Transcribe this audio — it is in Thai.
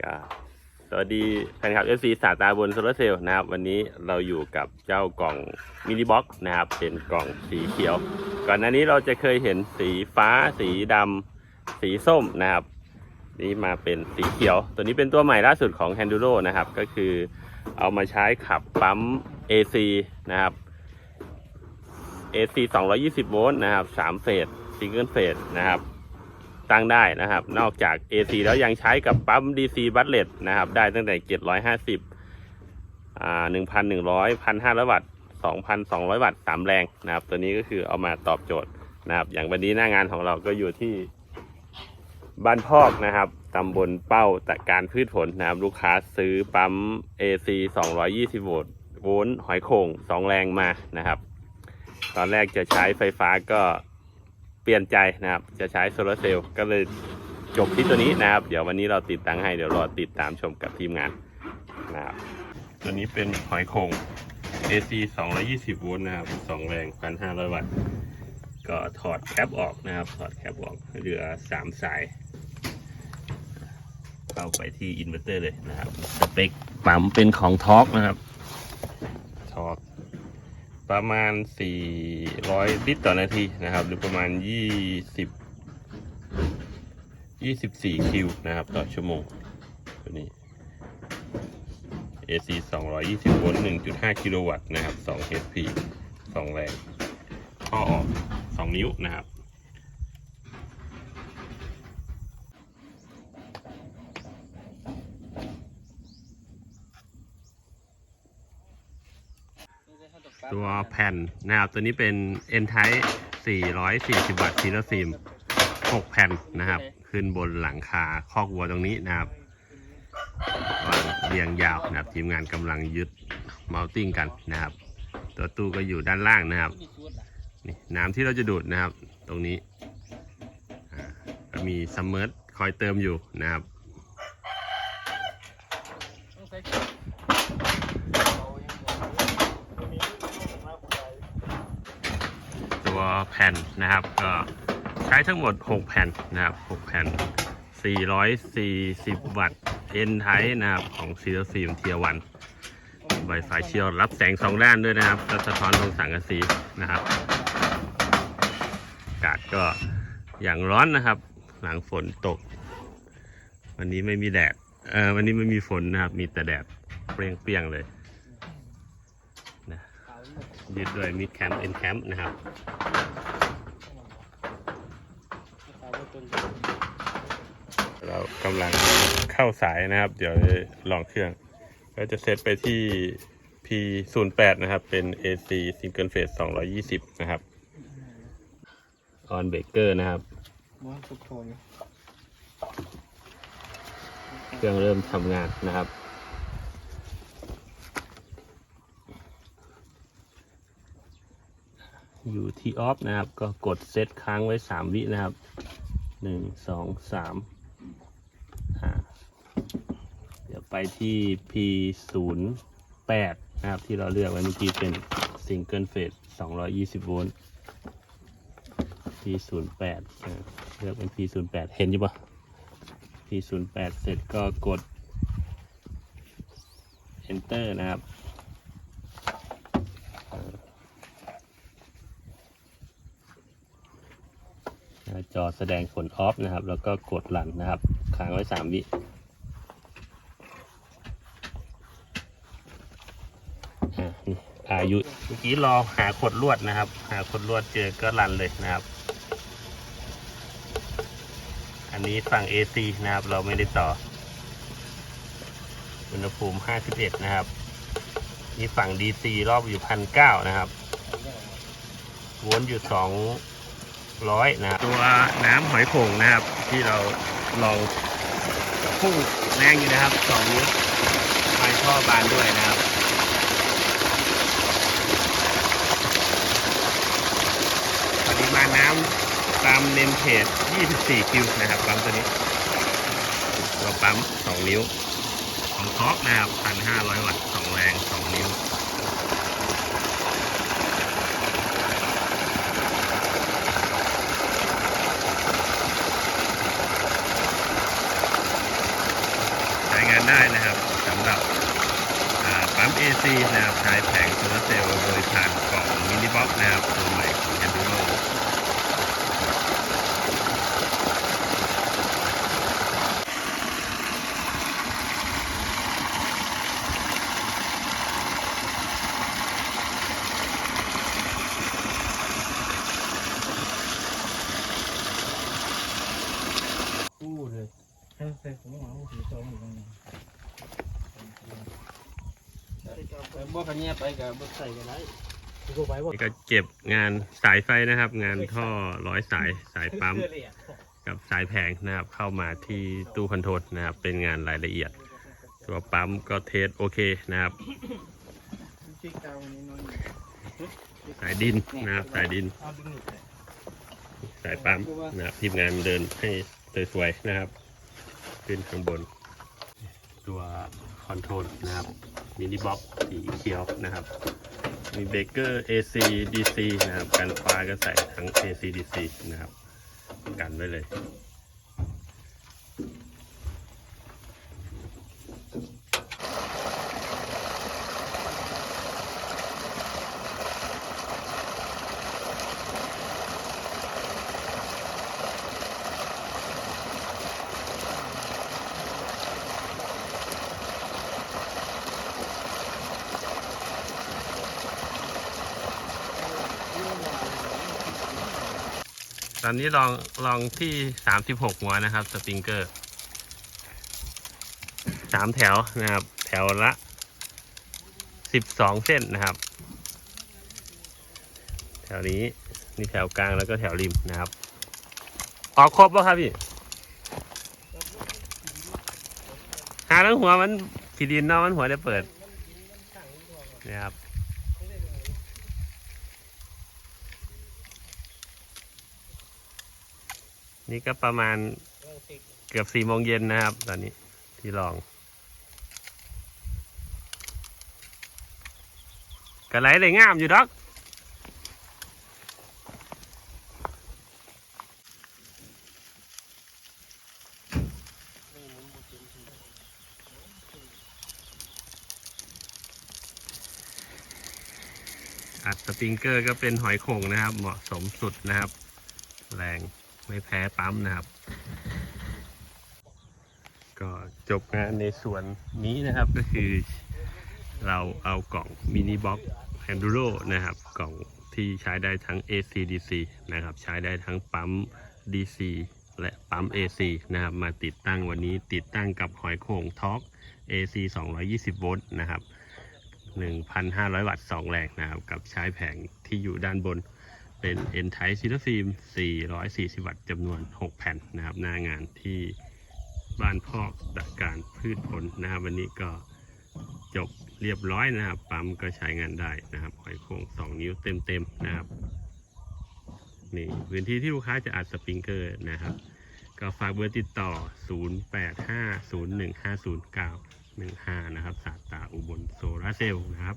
ก็สวัสดีแฟนคลับ FC สาตาบนโซลาเซลล์นะครับ วันนี้เราอยู่กับเจ้ากล่องมินิบ็อกนะครับ เป็นกล่องสีเขียว ก่อนหน้านี้เราจะเคยเห็นสีฟ้า สีดำสีส้มนะครับ นี่มาเป็นสีเขียว ตัวนี้เป็นตัวใหม่ล่าสุดของ h a n d u r o นะครับ ก็คือเอามาใช้ขับปั๊ม AC นะครับ AC 220 โวลต์นะครับ 3 เฟสซิงเกิลเฟสนะครับ ตั้งได้นะครับ นอกจาก AC แล้วยังใช้กับปั๊ม DC บัตเลตนะครับ ได้ตั้งแต่ 750อ่า1,100 1,500 วัตต์ 2,200 วัตต์ 3 แรงนะครับ ตัวนี้ก็คือเอามาตอบโจทย์นะครับ อย่างวันนี้หน้างานของเราก็อยู่ที่บ้านพอกนะครับตำบลเป้าตะการพืชผลนะครับ ลูกค้าซื้อปั๊ม AC 220 โวลต์โวลต์หอยโข่ง2 แรงมานะครับ ตอนแรกจะใช้ไฟฟ้าก็ เปลี่ยนใจนะครับ จะใช้โซลาร์เซลล์ก็เลยจบที่ตัวนี้นะครับ เดี๋ยววันนี้เราติดตั้งให้เดี๋ยวรอติดตามชมกับทีมงานนะครับ ตัวนี้เป็นหอยโขง AC 220โวลต์นะครับ2แรง 1,500 วัตต์ ก็ถอดแคปออกนะครับ ถอดแคปออกเหลือ 3 สาย เข้าไปที่อินเวอร์เตอร์เลยนะครับ สเปคปั๊มเป็นของทอร์กนะครับทอร์ก ประมาณ 400 ลิตรต่อนาทีนะครับ หรือประมาณ 20 24 คิวนะครับ ต่อชั่วโมง ตัวนี้ AC 220 โวลต์ 1.5 กิโลวัตต์นะครับ 2 HP 2 แรงข้อออก 2 นิ้วนะครับ ตัวแผ่นนะครับ ตัวนี้เป็น N Type 440 วัตต์ซีโรฟิล์ม6แผ่นนะครับ ขึ้นบนหลังคาคอกวัวตรงนี้นะครับวางเรียงยาวนะครับ ทีมงานกำลังยึดเมาติ้งกันนะครับ ตัวตู้ก็อยู่ด้านล่างนะครับนี่น้ำที่เราจะดูดนะครับ ตรงนี้อ่าก็มีซัมเมอร์คอยเติมอยู่นะครับ ตัวแผ่นนะครับก็ใช้ทั้งหมด 6 แผ่นนะครับ 6 แผ่น 440 วัตต์ N Type นะครับของซีโรฟิล์มเทียวันไวไฟเชียวรับแสงสองด้านด้วยนะครับสะท้อนตรงสังกะสีนะครับอากาศก็อย่างร้อนนะครับ หลังฝนตก วันนี้ไม่มีแดดเออวันนี้ไม่มีฝนนะครับ มีแต่แดดเปรี้ยงๆเลยนะยึดด้วยมิดแคมป์เอ็นแคมป์นะครับ เรากำลังเข้าสายนะครับ เดี๋ยวลองเครื่อง ก็จะเซตไปที่ P08 นะครับ เป็น AC Single Phase 220 นะครับ On Baker นะครับเครื่องเริ่มทำงานนะครับอยู่ที่ออฟนะครับ ก็กดเซตค้างไว้ 3 วินะครับ 1 2 3 5เดี๋ยว ไปที่ P08 นะครับที่เราเลือกไว้เมื่อกี้เป็น Single Phase 220 โวลต์ P08 เลือกเป็น P08 เห็นอยู่ปะ P08 เสร็จก็กด Enter นะครับจอแสดงผลออฟนะครับ แล้วก็กดหลันนะครับ ค้างไว้ 3 วิอะนี่ อายุเมื่อกี้รอหาขดลวดนะครับ หาขดลวดเจอก็รันเลยนะครับ อันนี้ฝั่ง AC นะครับ เราไม่ได้ต่อ อุณหภูมิ 51 นะครับ นี่ฝั่ง DC รอบอยู่1,900นะครับ วนอยู่ 200 นะครับ ตัวน้ำหอยโข่งนะครับ ที่เราลองพุ่งแรงอยู่นะครับ 2 นิ้วไฟท่อบานด้วยนะครับ ปริมาณน้ำ ตามเนมเพจ24 คิวนะครับปั๊มตัวนี้ตัวปั๊ม 2 นิ้วของท็อกนะครับ 1,500 วัตต์2แรง 2 นิ้วานได้นะครับสำหรับปั๊ม AC นะครับใช้แผงโซลาร์เซลล์โดยผ่านกล่องมินิบ็อกนะครับตัวใหม่ของ Enduro กู้เลยใช่ใช่ผมเอาถือซองอยู่ตรงนี้ บ่คันนี้ไปกับบ่ใส่กันได้กูไปบ่นี่ก็เก็บงานสายไฟนะครับ งานท่อร้อยสายสายปั๊ม กับสายแผงนะครับ เข้ามาที่ตู้คอนโทรลนะครับ เป็นงานรายละเอียด ตัวปั๊มก็เทสโอเคนะครับชิกเอานี้น้อยสายดินนะครับสายดินเอาดึงหลุดเลยสายปั๊มนะครับทีมงานเดินให้สวยๆนะครับ ขึ้นข้างบน ตัวค อนโทรลนะครับมินิบ็อกสีเขียวนะครับ มีเบเกอร์ AC DC นะครับ กันฟ้าก็ใส่ทั้ง AC DC นะครับ กันไว้เลย ตอนนี้ลองลองที่สามสิบหกหัวนะครับสปริงเกอร์สามแถวนะครับ แถวละสิบสองเส้นนะครับ แถวนี้นี่แถวกลางแล้วก็แถวริมนะครับ ออกครบแล้วครับพี่หาทั้งหัวมันขีดินเนาะมันหัวได้เปิดนี่ครับ นี่ก็ประมาณเกือบสี่โมงเย็นนะครับ ตอนนี้ที่ลองกระไรเลยงามอยู่ดอกอัดสปริงเกอร์ก็เป็นหอยโข่งนะครับ เหมาะสมสุดนะครับ แรง ไม่แพ้ปั๊มนะครับ ก็จบงานในส่วนนี้นะครับก็คือ เราเอากล่องมินิบ็อกแฮนดูโรนะครับ กล่องที่ใช้ได้ทั้ง AC DC นะครับ ใช้ได้ทั้งปั๊ม DC และปั๊ม AC นะครับ มาติดตั้งวันนี้ติดตั้งกับหอยโข่งท็อก AC 220 โวลต์นะครับ 1,500 วัตต์ 2 แรงนะครับ กับใช้แผงที่อยู่ด้านบน เป็น N Type ซิลฟิล์ม440 วัตต์จำนวน 6 แผ่นนะครับ หน้างานที่บ้านพอกดักการพืชผลนะครับ วันนี้ก็จบเรียบร้อยนะครับ ปั๊มก็ใช้งานได้นะครับหอยโข่ง2 นิ้วเต็มๆนะครับนี่พื้นที่ที่ลูกค้าจะอัดสปริงเกอร์นะครับ ก็ฝากเบอร์ติดต่อ 0850150915 นะครับ สาตาอุบลโซลาร์เซลล์นะครับ